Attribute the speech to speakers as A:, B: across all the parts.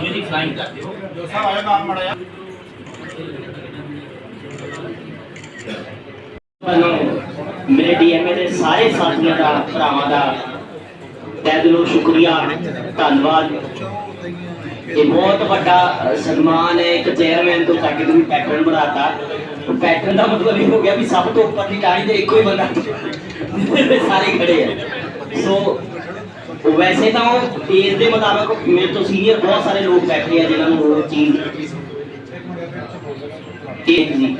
A: ਜਿਹੜੀ ਫਲਾਈਂਗ ਕਰਦੇ ਹੋ ਵੱਲੋਂ ਮੇਰੇ ਡੀਐਮਏ ਦੇ ਸਾਰੇ ਸਾਥੀਆਂ ਦਾ, ਭਰਾਵਾਂ ਦਾ ਤਹਿ ਦਿਲੋਂ ਸ਼ੁਕਰੀਆ, ਧੰਨਵਾਦ। ਇਹ ਬਹੁਤ ਵੱਡਾ ਸਨਮਾਨ ਹੈ। ਇੱਕ ਚੇਅਰਮੈਨ ਤੋਂ ਕਰਕੇ ਤੁਸੀਂ ਪੈਟਰਨ ਬਣਾਤਾ। ਪੈਟਰਨ ਦਾ ਮਤਲਬ ਇਹ ਹੋ ਗਿਆ ਵੀ ਸਭ ਤੋਂ ਉੱਪਰ ਦੀ ਟਾਣੀ ਤੇ ਇੱਕੋ ਹੀ ਬੰਦਾ ਸਾਰੇ ਖੜੇ ਆ। ਸੋ ਵੈਸੇ ਤਾਂ ਉਹ ਏਜ ਦੇ ਮੁਤਾਬਕ ਮੇਰੇ ਤੋਂ ਸੀਨੀਅਰ ਬਹੁਤ ਸਾਰੇ ਲੋਕ ਬੈਠੇ ਆ ਜਿਨ੍ਹਾਂ ਨੂੰ ਹੋਰ ਚੀਜ਼ ਠੀਕ ਜੀ।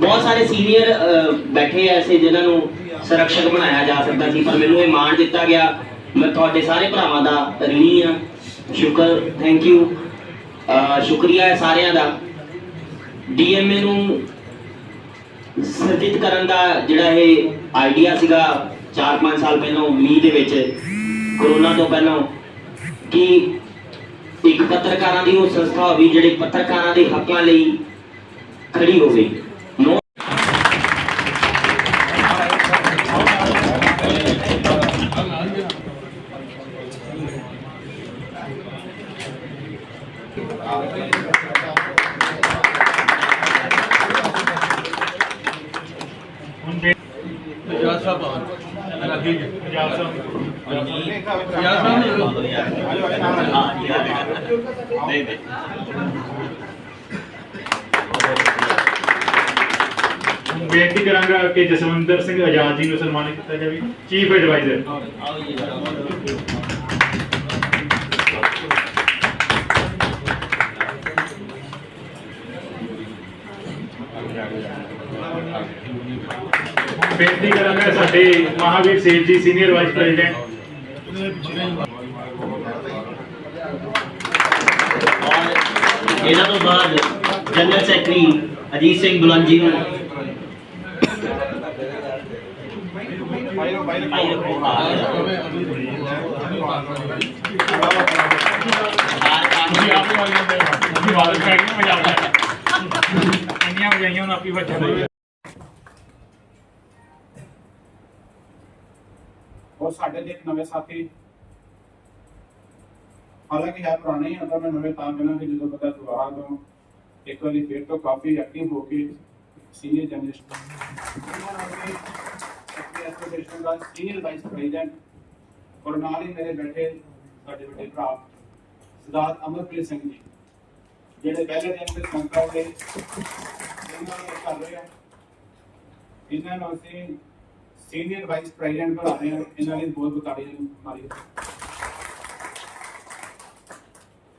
A: ਬਹੁਤ ਸਾਰੇ ਸੀਨੀਅਰ ਬੈਠੇ ਐ ਐਸੇ ਜਿਨ੍ਹਾਂ ਨੂੰ ਸੁਰੱਖਿਅਤ ਬਣਾਇਆ ਜਾ ਸਕਦਾ ਸੀ। ਪਰ ਮੈਨੂੰ ਇਹ ਮਾਣ ਦਿੱਤਾ ਗਿਆ। ਮੈਂ ਤੁਹਾਡੇ ਸਾਰੇ ਭਰਾਵਾਂ ਦਾ ਰਿਣੀ ਆ। ਸ਼ੁਕਰ ਥੈਂਕ ਯੂ ਸ਼ੁਕਰੀਆ ਹੈ ਸਾਰਿਆਂ ਦਾ। ਡੀਐਮਏ ਨੂੰ ਸਰਜਿਤ ਕਰਨ ਦਾ ਜਿਹੜਾ ਇਹ ਆਈਡੀਆ ਸੀਗਾ 4-5 ਸਾਲ ਪਹਿਲਾਂ 20 ਦੇ ਵਿੱਚ ਕਰੋਨਾ ਤੋਂ ਪਹਿਲਾਂ, ਕਿ ਇੱਕ ਪੱਤਰਕਾਰਾਂ ਦੀ ਉਹ ਸੰਸਥਾ ਹੋਵੇ ਜਿਹੜੇ ਪੱਤਰਕਾਰਾਂ ਦੇ ਹੱਕਾਂ ਲਈ ਖੜੀ ਹੋਵੇ।
B: ਬੇਨਤੀ ਕਰਾਂਗਾ ਕਿ ਜਸਵਿੰਦਰ ਸਿੰਘ ਆਜ਼ਾਦ ਜੀ ਨੂੰ ਸਨਮਾਨਿਤ ਕੀਤਾ ਜਾਵੇ ਚੀਫ ਐਡਵਾਈਜ਼ਰ ਬੇਨਤੀ ਕਰਾਂਗਾ ਸਾਡੇ ਮਹਾਵੀਰ ਸੇਠ ਜੀ ਸੀਨੀਅਰ ਵਾਈਸ ਪ੍ਰੈਜ਼ੀਡੈਂਟ।
A: ਇਹਨਾਂ ਤੋਂ ਬਾਅਦ ਜਨਰਲ ਸੈਕਟਰੀ ਅਜੀਤ ਸਿੰਘ ਬੁਲੰਦ ਜੀ ਨੂੰ ਭਾਈ ਰੱਖੋ ਆ
B: ਤੁਸੀਂ ਆਪ ਵਾਲੀਆਂ ਦੇ ਅਸੀਂ ਵਾਲ ਪੈ ਗਏ ਮਜ਼ਾ ਆ। ਗਿਆ ਇੰਨੀਆਂ ਵਜਾਈਆਂ ਹੁਣ ਆਪੀ ਬੱਚਾ ਦੇ
C: ਔਰ ਸਾਡੇ ਦੇ ਇੱਕ ਨਵੇਂ ਸਾਥੀ। ਹਾਲਾਂਕਿ ਹੈ ਪੁਰਾਣੇ ਹੀ ਅਦਰ ਮੈਂ ਨਵੇਂ ਤਾਂ ਕਹਿੰਦਾ ਕਿ ਜਦੋਂ ਪਤਾ ਦੁਬਾਰਾ ਤੋਂ ਇੱਕ ਵਾਰੀ ਫੇਰ ਤੋਂ ਕਾਫੀ ਐਕਟਿਵ ਹੋ ਕੇ ਸੀਨੀਅਰ ਜਨਰੇਸ਼ਨ ਐਸੋਸੀਏਸ਼ਨ ਦਾ ਸੀਨੀਅਰ ਵਾਈਸ ਪ੍ਰੈਜ਼ੀਡੈਂਟ ਔਰ ਨਾਲ ਹੀ ਮੇਰੇ ਬੈਠੇ ਸਾਡੇ ਵੱਡੇ ਭਰਾ ਸਰਦਾਰ ਅਮਰਪ੍ਰੀਤ ਸਿੰਘ ਜੀ, ਜਿਹੜੇ ਪਹਿਲੇ ਦਿਨ ਦੇ ਸੰਕਲਪ ਦੇ ਇਹਨਾਂ ਨੂੰ ਕਰ ਰਹੇ ਆ। ਇਹਨਾਂ ਨੂੰ ਅਸੀਂ ਸੀਨੀਅਰ ਵਾਈਸ ਪ੍ਰੈਜ਼ੀਡੈਂਟ ਬਣਾ ਰਹੇ ਹਾਂ। ਇਹਨਾਂ ਲਈ ਬਹੁਤ ਬਤਾੜੀਆਂ ਮਾਰੀ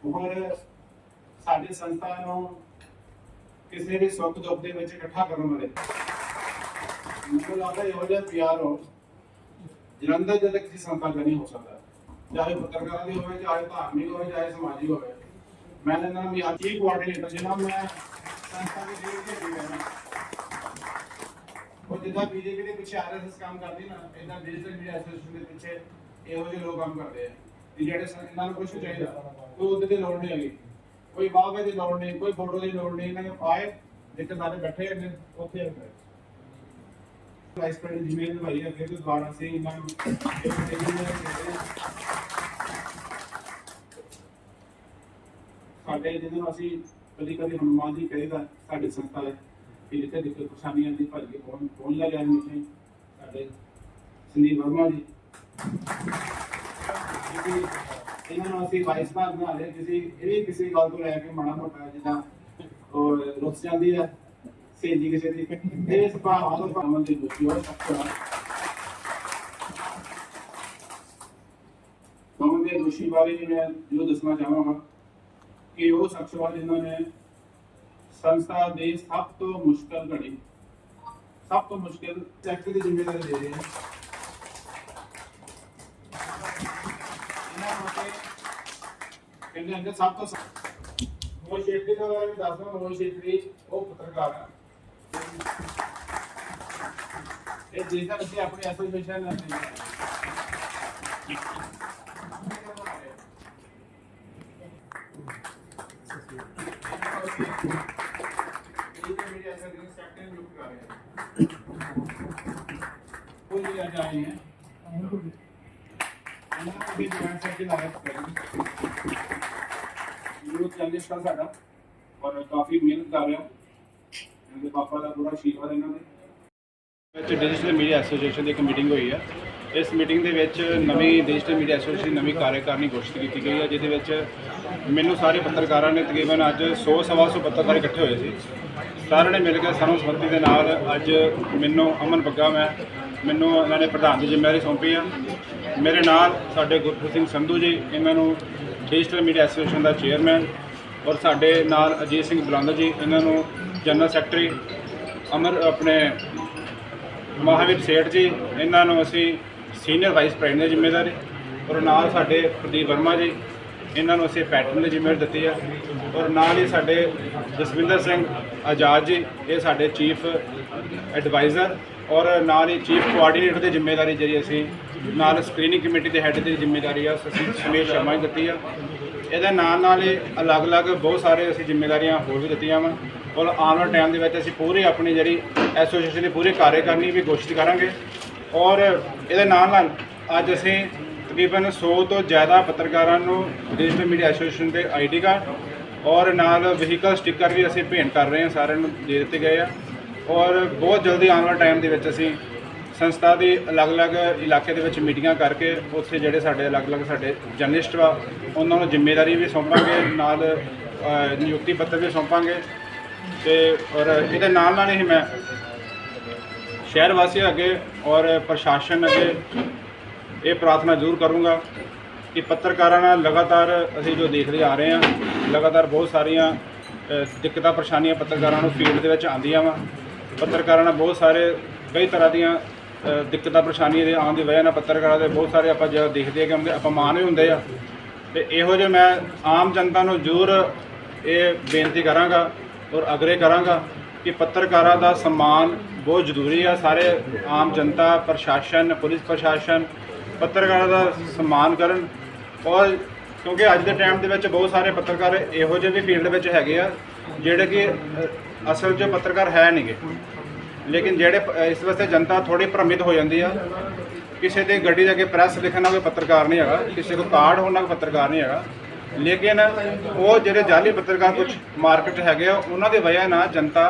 C: ਹੋਰ ਸਾਡੀ ਸੰਸਥਾ ਨੂੰ ਕਿਸੇ ਵੀ ਸੁੱਖ ਦੁੱਖ ਦੇ ਵਿੱਚ ਇਕੱਠਾ ਕਰਨ ਵਾਲੇ ਮੈਨੂੰ ਲੱਗਦਾ ਇਹੋ ਜਿਹਾ ਪਿਆਰ ਹੋ, ਜਲੰਧਰ ਜਦ ਕਿਸੇ ਸੰਸਥਾ ਦਾ ਨਹੀਂ ਹੋ ਸਕਦਾ। ਚਾਹੇ ਪੱਤਰਕਾਰਾਂ ਦੀ ਹੋਵੇ, ਚਾਹੇ ਧਾਰਮਿਕ ਹੋਵੇ, ਚਾਹੇ ਸਮਾਜਿਕ ਹੋਵੇ। ਮੈਂ ਇਹਨਾਂ ਨੂੰ ਵੀ ਅੱਜ ਹੀ ਕੋਆਰਡੀਨੇਟਰ ਜਿਹਨਾਂ ਮੈਂ ਸੰਸਥਾ ਦੇ ਦੇਖ ਕੇ ਵੀ ਮੈਂ ਉਹ ਜਿੱਦਾਂ ਬੀਜੇਪੀ ਦੇ ਪਿੱਛੇ ਆਰਐਸਐਸ ਕੰਮ ਕਰਦੀ ਨਾ ਇਦਾਂ ਡਿਜੀਟਲ ਮੀਡੀਆ ਐਸੋਸੀਏਸ਼ਨ ਦੇ ਪਿੱਛੇ ਇਹੋ ਜਿਹੇ ਲੋਕ ਕੰਮ ਕਰਦੇ ਆ ਕਿ ਜਿਹੜੇ ਇਹਨਾਂ ਨੂੰ ਕੁਝ ਚਾਹੀਦਾ। ਕੋਈ ਉਹਦੇ ਦੀ ਲੋੜ ਨਹੀਂ ਹੈਗੀ। ਕੋਈ ਵਾਹਵੇ ਦੀ ਲੋੜ ਨਹੀਂ, ਕੋਈ ਫੋਟੋ ਦੀ ਲੋੜ ਨਹੀਂ, ਇਹਨਾਂ ਨੂੰ ਆਏ, ਜਿੱਥੇ ਸਾਰੇ ਬੈਠੇ ਨੇ ਉੱਥੇ ਆ ਕੇ। ਵਾਈਸ ਪ੍ਰੈਜ਼ੀਡੈਂਟ ਜਿਵੇਂ ਭਾਈ ਅੱਗੇ ਤੋਂ ਦੁਬਾਰਾ ਸੇ ਇਹਨਾਂ ਨੂੰ ਸਾਡੇ ਜਿਹਨੂੰ ਅਸੀਂ ਕਦੀ ਕਦੀ ਹਨੂਮਾਨ ਜੀ ਕਹੀਦਾ ਸਾਡੇ ਸੰਸਥਾ ਹੈ ਕਿ ਜਿੱਥੇ ਦਿੱਕਤ ਪਰੇਸ਼ਾਨੀਆਂ ਦੀ ਭੱਜ ਕੇ ਪਹੁੰਚ ਪਹੁੰਚ ਲੈ ਜਾਣ ਵਿੱਚ ਸਾਡੇ ਸੰਦੀਪ ਵਰਮਾ ਜੀ। ਇਹਨਾਂ ਨੂੰ ਅਸੀਂ ਵਾਈਸ ਭਾਗ ਬਣਾ ਲਿਆ। ਕਿਸੇ, ਇਹ ਵੀ ਕਿਸੇ ਗੱਲ ਤੋਂ ਲੈ ਕੇ ਮਾੜਾ ਮੋਟਾ ਜਿੱਦਾਂ ਉਹ ਰੁੱਸ ਜਾਂਦੀ ਹੈ ਸੇਜੀ ਕਿਸੇ ਦੀ। ਇਹ ਸੁਭਾਅ ਤੋਂ ਭਾਵਨ ਦੀ ਦੁਸ਼ੀ ਹੋ ਸਕਦਾ ਭਾਵਨ ਦੇ ਦੋਸ਼ੀ ਬਾਰੇ ਵੀ ਮੈਂ ਜੋ ਦੱਸਣਾ ਚਾਹਾਂਗਾ ਕਿ ਉਹ ਸ਼ਖਸ ਵਾ ਜਿਨ੍ਹਾਂ ਨੇ ਸੰਸਥਾ ਦੇ ਸਭ ਤੋਂ ਮੁਸ਼ਕਲ ਘੜੀ। ਸਭ ਤੋਂ ਮੁਸ਼ਕਲ ਸੈਕਟਰ ਦੀ ਜ਼ਿੰਮੇਵਾਰੀ ਦੇ ਰਹੇ ਹਨ ਇਹਨਾਂ ਨੂੰ ਕਹਿੰਦੇ ਅੰਦਰ ਸਭ ਤੋਂ ਮੋਹ ਸ਼ੇਖੀ ਦਾ ਬਾਰੇ ਵੀ ਦੱਸਦਾ ਮੋਹ ਸ਼ੇਖੀ ਉਹ ਪੱਤਰਕਾਰ ਹੈ ਇਹ ਜਿਸ ਦਾ ਅਸੀਂ ਆਪਣੀ ਐਸੋਸੀਏਸ਼ਨ ਨਾਲ ਹੈ ਵਾਹਿਗੁਰੂ ਸਾਡਾ ਔਰ ਕਾਫੀ ਮਿਹਨਤ ਕਰ ਰਿਹਾ ਪਾਪਾ ਦਾ ਪੂਰਾ ਵਿੱਚ ਡਿਜੀਟਲ ਮੀਡੀਆ ਐਸੋਸੀਏਸ਼ਨ ਦੀ ਇੱਕ ਮੀਟਿੰਗ ਹੋਈ ਹੈ ਇਸ ਮੀਟਿੰਗ ਦੇ ਵਿੱਚ ਨਵੀਂ ਡਿਜੀਟਲ ਮੀਡੀਆ ਐਸੋਸੀਏਸ਼ਨ ਨਵੀਂ ਕਾਰਜਕਾਰਨੀ ਘੋਸ਼ਿਤ ਕੀਤੀ ਗਈ ਹੈ ਜਿਹਦੇ ਵਿੱਚ ਮੈਨੂੰ ਸਾਰੇ ਪੱਤਰਕਾਰਾਂ ਨੇ ਤਕਰੀਬਨ ਅੱਜ 100 ਸਵਾ 100 ਪੱਤਰਕਾਰ ਇਕੱਠੇ ਹੋਏ ਸੀ। ਸਾਰਿਆਂ ਨੇ ਮਿਲ ਕੇ ਸਰਵਸਮਤੀ ਦੇ ਨਾਲ ਅੱਜ ਮੈਨੂੰ ਅਮਨ ਬੱਗਾ ਮੈਂ ਮੈਨੂੰ ਇਹਨਾਂ ਨੇ ਪ੍ਰਧਾਨ ਦੀ ਜ਼ਿੰਮੇਵਾਰੀ ਸੌਂਪੀ ਆ। ਮੇਰੇ ਨਾਲ ਸਾਡੇ ਗੁਰਪ੍ਰੀਤ ਸਿੰਘ ਸੰਧੂ ਜੀ, ਇਹਨਾਂ ਨੂੰ ਡਿਜੀਟਲ ਮੀਡੀਆ ਐਸੋਸੀਏਸ਼ਨ ਦਾ ਚੇਅਰਮੈਨ ਔਰ ਸਾਡੇ ਨਾਲ ਅਜੀਤ ਸਿੰਘ ਬੁਲੰਦ ਜੀ, ਇਹਨਾਂ ਨੂੰ ਜਨਰਲ ਸੈਕਟਰੀ ਅਮਰ, ਆਪਣੇ ਮਹਾਵੀਰ ਸੇਠ ਜੀ, ਇਹਨਾਂ ਨੂੰ ਅਸੀਂ ਸੀਨੀਅਰ ਵਾਈਸ ਪ੍ਰੈਜ਼ੀਡੈਂਟ ਦੀ ਜ਼ਿੰਮੇਵਾਰੀ ਔਰ ਨਾਲ ਸਾਡੇ ਪ੍ਰਦੀਪ ਵਰਮਾ ਜੀ, ਇਹਨਾਂ ਨੂੰ ਅਸੀਂ ਪੈਟਰਨ ਦੀ ਜ਼ਿੰਮੇਵਾਰੀ ਦਿੱਤੀ ਆ। ਔਰ ਨਾਲ ਹੀ ਸਾਡੇ ਜਸਵਿੰਦਰ ਸਿੰਘ ਆਜ਼ਾਦ ਜੀ, ਇਹ ਸਾਡੇ ਚੀਫ ਐਡਵਾਈਜ਼ਰ ਔਰ ਨਾਲ ਹੀ ਚੀਫ ਕੋਆਰਡੀਨੇਟਰ ਦੀ ਜ਼ਿੰਮੇਵਾਰੀ ਜਿਹੜੀ ਅਸੀਂ, ਨਾਲ ਸਕਰੀਨਿੰਗ ਕਮੇਟੀ ਦੇ ਹੈੱਡ ਦੀ ਜ਼ਿੰਮੇਵਾਰੀ ਆ ਅਸੀਂ ਸਮੇਸ਼ ਸ਼ਰਮਾ ਜੀ ਦਿੱਤੀ ਆ। ਇਹਦੇ ਨਾਲ ਨਾਲ ਇਹ ਅਲੱਗ-ਅਲੱਗ ਬਹੁਤ ਸਾਰੇ ਅਸੀਂ ਜ਼ਿੰਮੇਵਾਰੀਆਂ ਹੋਰ ਵੀ ਦਿੱਤੀਆਂ ਵਾ। ਔਰ ਆਉਣ ਵਾਲੇ ਟਾਈਮ ਦੇ ਵਿੱਚ ਅਸੀਂ ਪੂਰੀ ਆਪਣੀ ਜਿਹੜੀ ਐਸੋਸੀਏਸ਼ਨ ਦੀ ਪੂਰੀ ਕਾਰਜਕਾਰਨੀ ਵੀ ਕੋਸ਼ਿਸ਼ ਕਰਾਂਗੇ। ਔਰ ਇਹਦੇ ਨਾਲ ਨਾਲ ਅੱਜ ਅਸੀਂ ਤਕਰੀਬਨ 100 ਤੋਂ ਜ਼ਿਆਦਾ ਪੱਤਰਕਾਰਾਂ ਨੂੰ ਡਿਜੀਟਲ ਮੀਡੀਆ ਐਸੋਸੀਏਸ਼ਨ ਦੇ ਆਈਡੀ ਕਾਰਡ ਔਰ ਨਾਲ ਵਹੀਕਲ ਸਟicker ਵੀ ਅਸੀਂ ਭੇਂਟ ਕਰ ਰਹੇ ਹਾਂ, ਸਾਰਿਆਂ ਨੂੰ ਦੇ ਦਿੱਤੇ ਗਏ ਆ। ਔਰ ਬਹੁਤ ਜਲਦੀ ਆਉਣ ਵਾਲੇ ਟਾਈਮ ਦੇ ਵਿੱਚ ਅਸੀਂ ਸੰਸਥਾ ਦੀ ਅਲੱਗ-ਅਲੱਗ ਇਲਾਕੇ ਦੇ ਵਿੱਚ ਮੀਟਿੰਗਾਂ ਕਰਕੇ ਉੱਥੇ ਜਿਹੜੇ ਸਾਡੇ ਅਲੱਗ-ਅਲੱਗ ਸਾਡੇ ਜਰਨਲਿਸਟ ਵਾ ਉਹਨਾਂ ਨੂੰ ਜ਼ਿੰਮੇਵਾਰੀ ਵੀ ਸੌਂਪਾਂਗੇ ਨਾਲ ਅ, ਨਿਯੁਕਤੀ ਪੱਤਰ ਵੀ ਸੌਂਪਾਂਗੇ। ਤੇ ਔਰ ਇਹਦੇ ਨਾਲ ਨਾਲ ਹੀ ਮੈਂ ਸ਼ਹਿਰ ਵਾਸੀਆਂ ਅੱਗੇ ਔਰ ਪ੍ਰਸ਼ਾਸਨ ਅੱਗੇ ਇਹ ਪ੍ਰਾਰਥਨਾ ਜ਼ਰੂਰ ਕਰੂੰਗਾ ਕਿ ਪੱਤਰਕਾਰਾਂ ਨਾਲ ਲਗਾਤਾਰ ਅਸੀਂ ਜੋ ਦੇਖਦੇ ਆ ਰਹੇ ਹਾਂ ਲਗਾਤਾਰ ਬਹੁਤ ਸਾਰੀਆਂ ਅ, ਦਿੱਕਤਾਂ ਪਰੇਸ਼ਾਨੀਆਂ ਪੱਤਰਕਾਰਾਂ ਨੂੰ ਫੀਲਡ ਦੇ ਵਿੱਚ ਆਉਂਦੀਆਂ ਵਾ। ਪੱਤਰਕਾਰਾਂ ਨਾਲ ਬਹੁਤ ਸਾਰੇ, ਕਈ ਤਰ੍ਹਾਂ ਦੀਆਂ ਦਿੱਕਤਾਂ, ਪਰੇਸ਼ਾਨੀਆਂ ਦੇ ਆਉਣ ਦੀ ਵਜ੍ਹਾ ਨਾਲ ਪੱਤਰਕਾਰਾਂ ਦੇ ਬਹੁਤ ਸਾਰੇ ਆਪਾਂ ਜਿਹੜਾ ਦੇਖਦੇ ਆ ਕਿ ਉਹਦੇ ਅਪਮਾਨ ਵੀ ਹੁੰਦੇ ਆ। ਤੇ ਇਹੋ ਜਿਹੇ ਮੈਂ ਆਮ ਜਨਤਾ ਨੂੰ ਜ਼ਰੂਰ ਇਹ ਬੇਨਤੀ ਕਰਾਂਗਾ ਔਰ ਅਗਰੇ ਕਰਾਂਗਾ ਕਿ ਪੱਤਰਕਾਰਾਂ ਦਾ ਸਨਮਾਨ ਬਹੁਤ ਜ਼ਰੂਰੀ ਆ। ਸਾਰੇ ਆਮ ਜਨਤਾ, ਪ੍ਰਸ਼ਾਸਨ, ਪੁਲਿਸ ਪ੍ਰਸ਼ਾਸਨ, ਪੱਤਰਕਾਰਾਂ ਦਾ ਸਨਮਾਨ ਕਰਨ ਔਰ ਕਿਉਂਕਿ ਅੱਜ ਦੇ ਟਾਈਮ ਦੇ ਵਿੱਚ ਬਹੁਤ ਸਾਰੇ ਪੱਤਰਕਾਰ ਇਹੋ ਜਿਹੇ ਵੀ ਫੀਲਡ ਵਿੱਚ ਹੈਗੇ ਆ ਜਿਹੜੇ ਕਿ ਅ, ਅਸਲ 'ਚ ਪੱਤਰਕਾਰ ਹੈ ਨਹੀਂਗੇ। ਲੇਕਿਨ ਜਿਹੜੇ ਪ- ਇਸ ਵਾਸਤੇ ਜਨਤਾ ਥੋੜੀ ਭ੍ਰਮਿਤ ਹੋ ਜਾਂਦੀ ਆ। ਕਿਸੇ ਦੇ ਗੱਡੀ ਦੇ ਅੱਗੇ ਪ੍ਰੈਸ ਲਿਖਣਾ ਕੋਈ ਪੱਤਰਕਾਰ ਨਹੀਂ ਹੈਗਾ ਕਿਸੇ ਕੋਲ ਕਾਰਡ ਹੋਣ ਨਾਲ ਕੋਈ ਪੱਤਰਕਾਰ ਨਹੀਂ ਹੈਗਾ। ਲੇਕਿਨ ਉਹ ਜਿਹੜੇ ਜਾਲੀ ਪੱਤਰਕਾਰ ਕੁਝ ਮਾਰਕੀਟ ਹੈਗੇ ਆ ਉਹਨਾਂ ਦੀ ਵਜ੍ਹਾ ਨਾਲ ਜਨਤਾ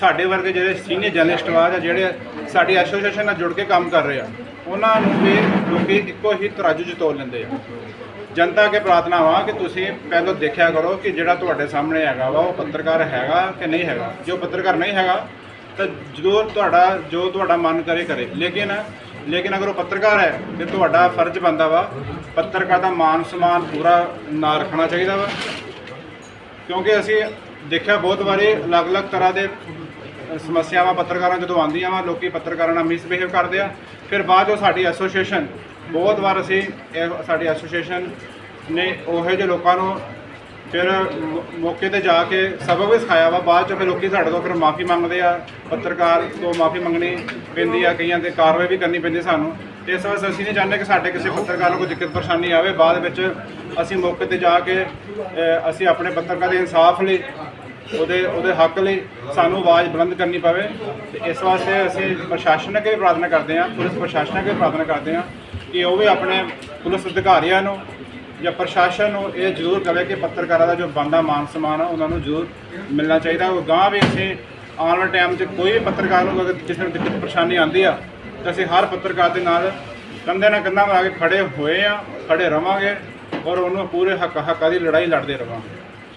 C: ਸਾਡੇ ਵਰਗੇ ਜਿਹੜੇ ਸੀਨੀਅਰ ਜਰਨਲਿਸਟ ਵਾ ਜਾਂ ਜਿਹੜੇ ਸਾਡੀ ਐਸੋਸੀਏਸ਼ਨ ਨਾਲ ਜੁੜ ਕੇ ਕੰਮ ਕਰ ਰਹੇ ਆ ਉਹਨਾਂ ਨੂੰ ਵੀ ਲੋਕੀ ਇੱਕੋ ਹੀ ਤਰਾਜੂ 'ਚ ਤੋਲ ਲੈਂਦੇ ਆ। ਜਨਤਾ ਅੱਗੇ ਪ੍ਰਾਰਥਨਾ ਵਾ ਕਿ ਤੁਸੀਂ ਪਹਿਲਾਂ ਦੇਖਿਆ ਕਰੋ ਕਿ ਜਿਹੜਾ ਤੁਹਾਡੇ ਸਾਹਮਣੇ ਹੈਗਾ ਵਾ ਉਹ ਪੱਤਰਕਾਰ ਹੈਗਾ ਕਿ ਨਹੀਂ ਹੈਗਾ। ਜੋ ਪੱਤਰਕਾਰ ਨਹੀਂ ਹੈਗਾ, ਤਾਂ ਜੋ ਤੁਹਾਡਾ ਜੋ ਤੁਹਾਡਾ ਮਨ ਕਰੇ ਕਰੇ। ਲੇਕਿਨ ਲੇਕਿਨ ਅਗਰ ਉਹ ਪੱਤਰਕਾਰ ਹੈ ਤੇ ਤੁਹਾਡਾ ਫਰਜ਼ ਬਣਦਾ ਵਾ, ਪੱਤਰਕਾਰ ਦਾ ਮਾਨ ਸਨਮਾਨ ਪੂਰਾ ਨਾ ਰੱਖਣਾ ਚਾਹੀਦਾ ਵਾ। ਕਿਉਂਕਿ ਅਸੀਂ ਦੇਖਿਆ ਬਹੁਤ ਵਾਰੀ ਅਲੱਗ-ਅਲੱਗ ਤਰ੍ਹਾਂ ਦੇ ਸਮੱਸਿਆਵਾਂ ਪੱਤਰਕਾਰਾਂ ਜਦੋਂ ਆਉਂਦੀਆਂ ਵਾ, ਲੋਕੀ ਪੱਤਰਕਾਰਾਂ ਨਾਲ ਮਿਸਬਿਹੇਵ ਕਰਦੇ ਆ। ਫਿਰ ਬਾਅਦ ਉਹ ਸਾਡੀ ਐਸੋਸੀਏਸ਼ਨ ਬਹੁਤ ਵਾਰ ਅਸੀਂ ਇਹ ਸਾਡੀ ਐਸੋਸੀਏਸ਼ਨ ਨੇ ਉਹੋ ਜਿਹੇ ਲੋਕਾਂ ਨੂੰ ਫਿਰ ਮੌਕੇ ਤੇ ਜਾ ਕੇ ਸਬਕ ਵੀ ਸਿਖਾਇਆ ਵਾ। ਬਾਅਦ ਚ ਫਿਰ ਲੋਕੀ ਸਾਡੇ ਤੋਂ ਫਿਰ ਮਾਫੀ ਮੰਗਦੇ ਆ, ਪੱਤਰਕਾਰ ਤੋਂ ਮਾਫੀ ਮੰਗਣੀ ਪੈਂਦੀ ਆ, ਕਈਆਂ ਤੇ ਕਾਰਵਾਈ ਵੀ ਕਰਨੀ ਪੈਂਦੀ ਸਾਨੂੰ। ਤੇ ਇਸ ਵਾਸਤੇ ਅਸੀਂ ਨਹੀਂ ਚਾਹੁੰਦੇ ਕਿ ਸਾਡੇ ਕਿਸੇ ਪੱਤਰਕਾਰ ਨੂੰ ਕੋਈ ਦਿੱਕਤ ਪਰੇਸ਼ਾਨੀ ਆਵੇ। ਬਾਅਦ ਵਿੱਚ ਅਸੀਂ ਮੌਕੇ ਤੇ ਜਾ ਕੇ ਅਸੀਂ ਆਪਣੇ ਪੱਤਰਕਾਰ ਦੇ ਇਨਸਾਫ ਲਈ, ਉਹਦੇ ਉਹਦੇ ਹੱਕ ਲਈ ਸਾਨੂੰ ਆਵਾਜ਼ ਬੁਲੰਦ ਕਰਨੀ ਪਵੇ। ਤੇ ਇਸ ਵਾਸਤੇ ਅਸੀਂ ਪ੍ਰਸ਼ਾਸਨ ਅੱਗੇ ਵੀ ਪ੍ਰਾਰਥਨਾ ਕਰਦੇ ਹਾਂ ਪੁਲਿਸ ਪ੍ਰਸ਼ਾਸਨ ਅੱਗੇ ਵੀ ਪ੍ਰਾਰਥਨਾ ਕਰਦੇ ਹਾਂ ਕਿ ਉਹ ਵੀ ਆਪਣੇ ਪੁਲਿਸ ਅਧਿਕਾਰੀਆਂ ਨੂੰ ਜਾਂ ਪ੍ਰਸ਼ਾਸਨ ਨੂੰ ਇਹ ਜ਼ਰੂਰ ਕਰੇ ਕਿ ਪੱਤਰਕਾਰਾਂ ਦਾ ਜੋ ਬੰਦਾ ਮਾਨ ਸਨਮਾਨ ਆ, ਉਹਨਾਂ ਨੂੰ ਜ਼ਰੂਰ ਮਿਲਣਾ ਚਾਹੀਦਾ। ਉਹ ਗਾਂ ਵੀ ਅਸੀਂ ਆਉਣ ਵਾਲੇ ਟਾਈਮ 'ਚ ਕੋਈ ਵੀ ਪੱਤਰਕਾਰ ਨੂੰ ਅਗਰ ਕਿਸੇ ਨੂੰ ਦਿੱਕਤ, ਪਰੇਸ਼ਾਨੀ ਆਉਂਦੀ ਆ, ਤਾਂ ਅਸੀਂ ਹਰ ਪੱਤਰਕਾਰ ਦੇ ਨਾਲ ਕੰਧੇ ਨਾਲ ਕੰਧਾ ਮਿਲਾ ਕੇ ਖੜੇ ਹੋਏ ਆ, ਖੜੇ ਰਵਾਂਗੇ ਔਰ ਉਹਨੂੰ ਪੂਰੇ ਹੱਕ ਹੱਕਾਂ ਦੀ ਲੜਾਈ ਲੜਦੇ ਰਵਾਂਗੇ।